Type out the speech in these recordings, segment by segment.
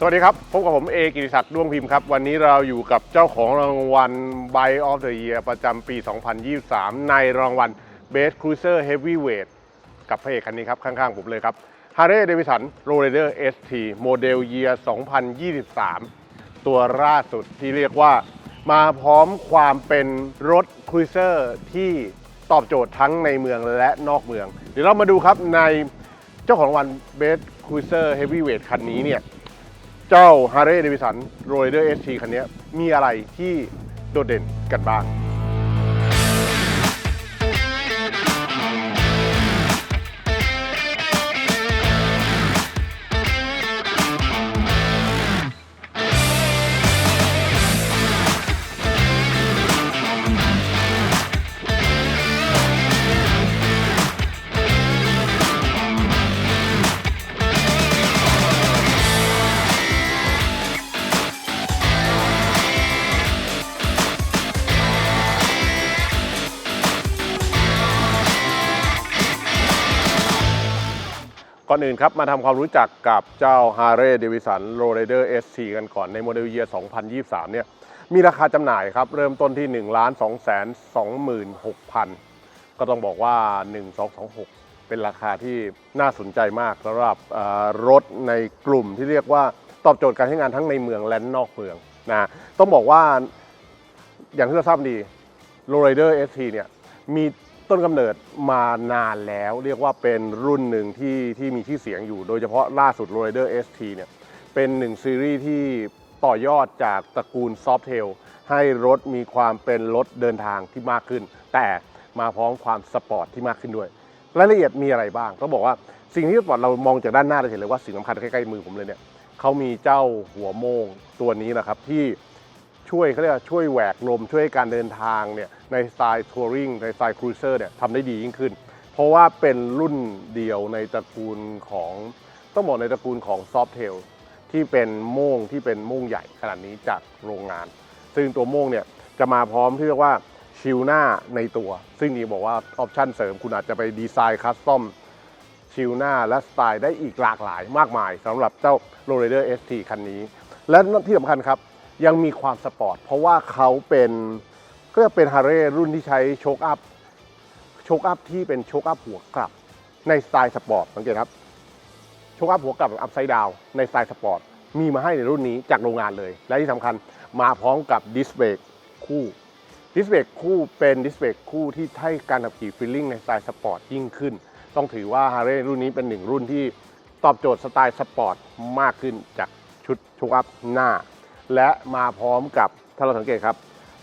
สวัสดีครับ พบกับผมเอกิติศักดิ์ด้วงพิมพ์ครับ วันนี้เราอยู่กับเจ้าของรางวัล Bike of the Year ประจำปี 2023 ในรางวัล Best Cruiser Heavyweight กับพระเอกคันนี้ครับ ข้างๆผมเลยครับ Harley Davidson Road Rider ST โมเดล Year 2023 ตัวล่าสุดที่เรียกว่า มาพร้อมความเป็นรถครูเซอร์ที่ตอบโจทย์ทั้งในเมืองและนอกเมือง เดี๋ยวเรามาดูครับในเจ้าของรางวัล Best Cruiser Heavyweight คันนี้เนี่ย เจ้า Harley Davidson Road Rider ST คันนี้มีอะไรที่โดดเด่นกันบ้าง ก่อนอื่นครับ มาทำความรู้จักกับเจ้า Harley d a v i s o n Road Rider ST กันก่อนในโมเดลเยียร์2023 เนี่ย มีราคาจำหน่ายครับ เริ่มต้นที่ 1 2 2 6 0 0 0 ก็ต้องบอกว่า 1226 เป็นราคาที่น่าสนใจมากสำหรับรถในกลุ่มที่เรียกว่าตอบโจทย์การใช้งานทั้งในเมืองและนอกเมืองนะต้องบอกว่าอย่างที่เราทราบดีโรเ r เดอร์ ST เนี่ยมี ต้นกำเนิดมานานแล้ว เรียกว่าเป็นรุ่นหนึ่งที่ที่มีชื่อเสียงอยู่ โดยเฉพาะล่าสุด r o เ d e r ST เนี่ยเป็นหนึ่งซีรีส์ที่ต่อยอดจากตระกูล Softail ให้รถมีความเป็นรถเดินทางที่มากขึ้น แต่มาพร้อมความสปอร์ตที่มากขึ้นด้วยรายละเอียดมีอะไรบ้าง ต้องบอกว่าสิ่งที่เรามองจากด้านหน้าเราเห็นเลยว่าสิ่งสำคัญใกล้ๆมือผมเลยเนี่ยเขามีเจ้าหัวโมงตัวนี้นะครับที่ ช่วยเขาเรียกว่าช่วยแหวกลมช่วยการเดินทางเนี่ยในสไตล์ทัวริงในสไตล์ครูเซอร์เนี่ยทำได้ดียิ่งขึ้น เพราะว่าเป็นรุ่นเดียวในตระกูลของต้องบอกในตระกูลของซอฟเทลที่เป็นโม่งที่เป็นโม่งใหญ่ขนาดนี้จากโรงงาน ซึ่งตัวโม่งเนี่ยจะมาพร้อมที่เรียกว่าชิลหน้าในตัว ซึ่งนี่บอกว่าออปชันเสริมคุณอาจจะไปดีไซน์คัสตอมชิลหน้าและสไตล์ได้อีกหลากหลายมากมายสำหรับเจ้า r o l l e r ST คันนี้ และที่สำคัญครับ ยังมีความสปอร์ต เพราะว่าเขาเป็นก็จะเป็นฮาร์เรรุ่นที่ใช้โชคอัพโชคอัพที่เป็นโชคอัพหัวกลับ ในสไตล์สปอร์ตสังเกตครับโชคอัพหัวกลับอัพไซด์ดาวในสไตล์สปอร์ตมีมาให้ในรุ่นนี้จากโรงงานเลย และที่สำคัญมาพร้อมกับดิสเบรกคู่ดิสเบรกคู่เป็นดิสเบรกคู่ที่ให้การขับขี่ฟีลลิ่งในสไตล์สปอร์ตยิ่งขึ้น ต้องถือว่า h a r r y รุ่นนี้เป็นหนึ่งรุ่นที่ตอบโจทย์สไตล์สปอร์ตมากขึ้นจากชุดโชุกอัพหน้า และมาพร้อมกับถ้าเราสังเกตครับ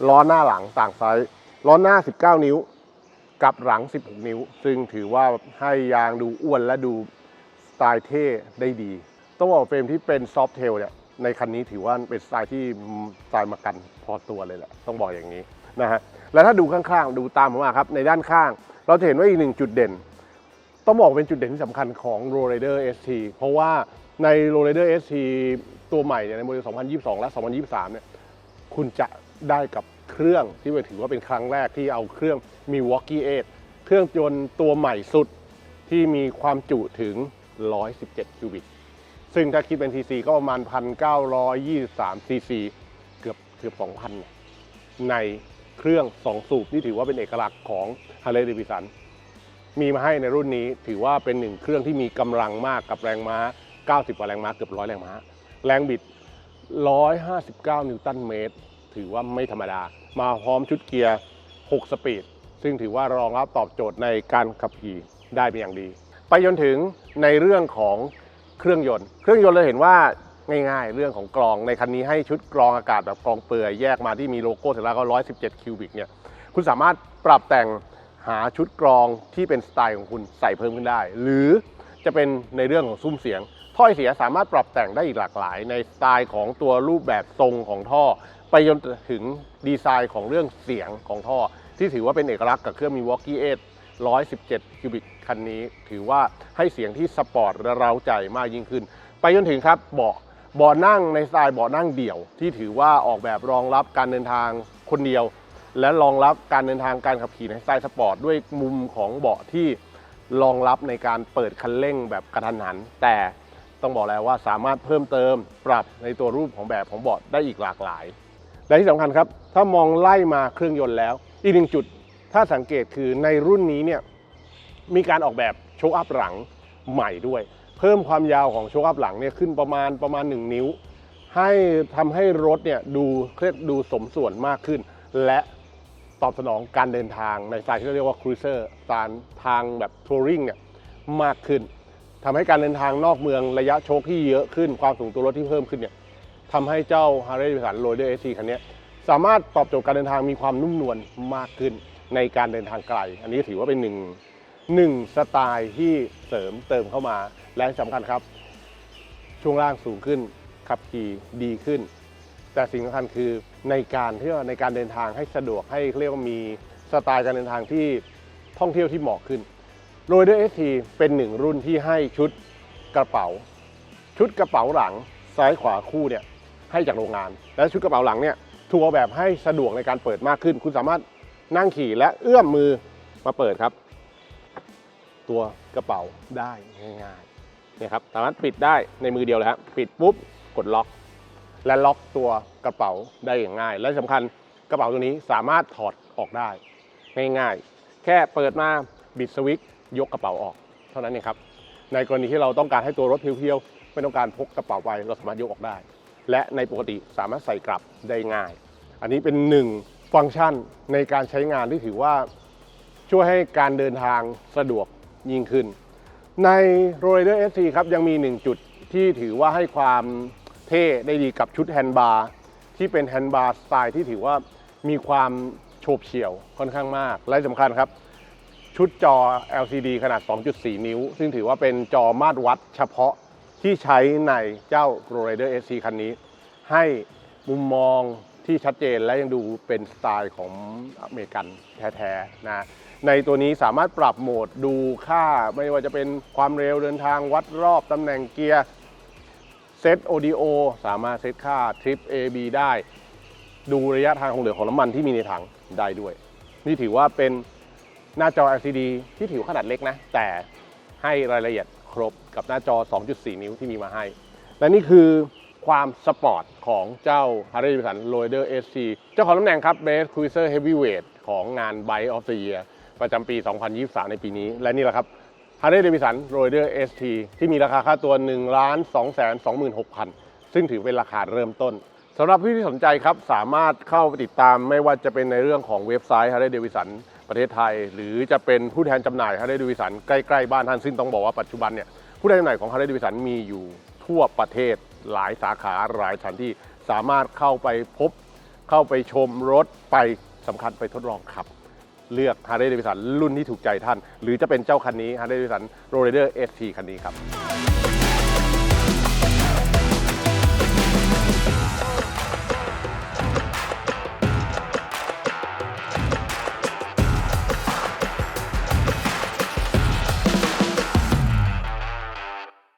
ล้อหน้าหลังต่างไซส์ล้อหน้า 19 นิ้ว กับหลัง 16 นิ้ว ซึ่งถือว่าให้ยางดูอ้วนและดูสไตล์เท่ได้ดี ต้องบอกเฟรมที่เป็นซอฟเทลเนี่ยในคันนี้ถือว่าเป็นสไตล์ที่สไตล์มากันพอตัวเลยแหละ ต้องบอกอย่างนี้นะฮะแล้วถ้าดูข้างๆ ดูตามผมมาครับ ในด้านข้าง เราจะเห็นว่าอีกหนึ่งจุดเด่น ต้องบอกเป็นจุดเด่นที่สำคัญของ r o l l r ST เพราะว่า ใน r o l l r ST ตัวใหม่เนี่ยในโมเดล 2022 และ 2023 เนี่ยคุณจะได้กับเครื่องที่ถือว่าเป็นครั้งแรกที่เอาเครื่อง Milwaukee 8เครื่องยนต์ตัวใหม่สุดที่มีความจุถึง 117 คิวบิกซึ่งถ้าคิดเป็น TC ก็ประมาณ 1,923 cc เกือบเกือบ 2,000เนี่ยในเครื่อง 2 สูบนี่ถือว่าเป็นเอกลักษณ์ของ Harley Davidson มีมาให้ในรุ่นนี้ถือว่าเป็นหนึ่งเครื่องที่มีกำลังมากกับแรงม้า 90กว่าแรงม้าเกือบร้อยแรงม้า แรงบิด 159 นิวตันเมตร ถือว่าไม่ธรรมดา มาพร้อมชุดเกียร์ 6 สปีด ซึ่งถือว่ารองรับตอบโจทย์ในการขับขี่ได้เป็นอย่างดี ไปจนถึงในเรื่องของเครื่องยนต์ เครื่องยนต์เราเห็นว่าง่ายๆ เรื่องของกรองในคันนี้ให้ชุดกรองอากาศแบบกรองเปลือยแยกมาที่มีโลโก้เสร็จแล้วก็117 คิวบิกเนี่ยคุณสามารถปรับแต่งหาชุดกรองที่เป็นสไตล์ของคุณใส่เพิ่มขึ้นได้ หรือจะเป็นในเรื่องของซุ้มเสียง ถ้อยเสียสามารถปรับแต่งได้อีกหลากหลาย ในสไตล์ของตัวรูปแบบทรงของท่อ ไปจนถึงดีไซน์ของเรื่องเสียงของท่อ ที่ถือว่าเป็นเอกลักษณ์กับเครื่องมี Walkie 8 117 คิวบิกคันนี้ ถือว่าให้เสียงที่สปอร์ตและเร้าใจมากยิ่งขึ้น ไปจนถึงครับเบาะเบาะนั่งในสไตล์เบาะนั่งเดี่ยว ที่ถือว่าออกแบบรองรับการเดินทางคนเดียว และรองรับการเดินทางการขับขี่ในสไตล์สปอร์ตด้วยมุมของเบาะที่รองรับในการเปิดคันเร่งแบบกระทันหัน แต่ ต้องบอกแล้วว่าสามารถเพิ่มเติมปรับในตัวรูปของแบบของเบาะได้อีกหลากหลาย และที่สำคัญครับ ถ้ามองไล่มาเครื่องยนต์แล้ว อีกหนึ่งจุด ถ้าสังเกตคือในรุ่นนี้เนี่ยมีการออกแบบโชคอัพหลังใหม่ด้วย เพิ่มความยาวของโชคอัพหลังเนี่ยขึ้นประมาณประมาณ 1 นิ้ว ให้ทำให้รถเนี่ยดูเครียกดูสมส่วนมากขึ้น และตอบสนองการเดินทางในสไตล์ที่เรียกว่าครูเซอร์สารทางแบบทัวริงเนี่ยมากขึ้น ทำให้การเดินทางนอกเมืองระยะโชคที่เยอะขึ้นความสูงตัวรถที่เพิ่มขึ้นเนี่ยทำให้เจ้า Harley Davidson Loader SC คันนี้สามารถตอบโจทย์การเดินทางมีความนุ่มนวลมากขึ้นในการเดินทางไกล อันนี้ถือว่าเป็นหนึ่งหนึ่งสไตล์ที่เสริมเติมเข้ามาและสำคัญครับ ช่วงล่างสูงขึ้นขับขี่ดีขึ้น แต่สิ่งสำคัญคือในการที่ว่าในการเดินทางให้สะดวกให้เรียกว่ามีสไตล์การเดินทางที่ท่องเที่ยวที่เหมาะขึ้น โรยด้วย ST เป็นหนึ่งรุ่นที่ให้ชุดกระเป๋า ชุดกระเป๋าหลังซ้ายขวาคู่เนี่ยให้จากโรงงาน และชุดกระเป๋าหลังเนี่ยถูกออกแบบให้สะดวกในการเปิดมากขึ้น คุณสามารถนั่งขี่และเอื้อมมือมาเปิดครับ ตัวกระเป๋าได้ง่ายๆเนี่ยครับสามารถปิดได้ในมือเดียวเลยครับปิดปุ๊บกดล็อก และล็อกตัวกระเป๋าได้อย่างง่าย และสำคัญกระเป๋าตัวนี้สามารถถอดออกได้ ง่ายๆ แค่เปิดมาบิดสวิตช์ ยกกระเป๋าออก เท่านั้นเองครับ ในกรณีที่เราต้องการให้ตัวรถเพียวๆ ไม่ต้องการพกกระเป๋าไปเราสามารถยกออกได้ และในปกติสามารถใส่กลับได้ง่าย อันนี้เป็นหนึ่งฟังก์ชันในการใช้งานที่ถือว่าช่วยให้การเดินทางสะดวกยิ่งขึ้น ใน r o l l e r SC ครับยังมีหนึ่งจุดที่ถือว่าให้ความเท่ได้ดีกับชุดแฮนด์บาร์ที่เป็นแฮนด์บาร์สไตล์ที่ถือว่ามีความโฉบเฉี่ยวค่อนข้างมาก และสำคัญครับ ชุดจอ LCD ขนาด 2.4 นิ้ว ซึ่งถือว่าเป็นจอมาตรวัดเฉพาะที่ใช้ในเจ้า r o l l e r SC คันนี้ ให้มุมมองที่ชัดเจนและยังดูเป็นสไตล์ของอเมริกันแท้ๆนะในตัวนี้สามารถปรับโหมดดูค่าไม่ว่าจะเป็นความเร็วเดินทางวัดรอบตำแหน่งเกียร์เซต ODO สามารถเซตค่าทริป AB ได้ ดูระยะทางของเหลือของน้ำมันที่มีในถังได้ด้วย นี่ถือว่าเป็น หน้าจอ LCD ที่ถือว่ขนาดเล็กนะ แต่ให้รายละเอียดครบกับหน้าจอ 2.4 นิ้วที่มีมาให้ และนี่คือความสปอร์ตของเจ้า Harley Davidson Loader SC เจ้าของตำแหน่งครับ Best Cruiser Heavyweight ของงาน Bike of the Year ประจำปี 2023 ในปีนี้ และนี่แหละครับ Harley Davidson Loader ST ที่มีราคาค่าตัว 1 2 2 6 0 0 0 ซึ่งถือเป็นราคาเริ่มต้นสำหรับผู้ที่สนใจครับ สามารถเข้าไปติดตามไม่ว่าจะเป็นในเรื่องของเว็บไซต์ Harley Davidson ประเทศไทย หรือจะเป็นผู้แทนจำหน่าย Harley Davidson ใกล้ๆบ้านท่านซึ่งต้องบอกว่าปัจจุบันเนี่ยผู้แทนจำหน่ายของ Harley Davidson มีอยู่ทั่วประเทศหลายสาขาหลายสถานที่สามารถเข้าไปพบ เข้าไปชมรถไปสำคัญไปทดลองขับ เลือก Harley Davidson รุ่นที่ถูกใจท่าน หรือจะเป็นเจ้าคันนี้ Harley Davidson Roller ST คันนี้ครับ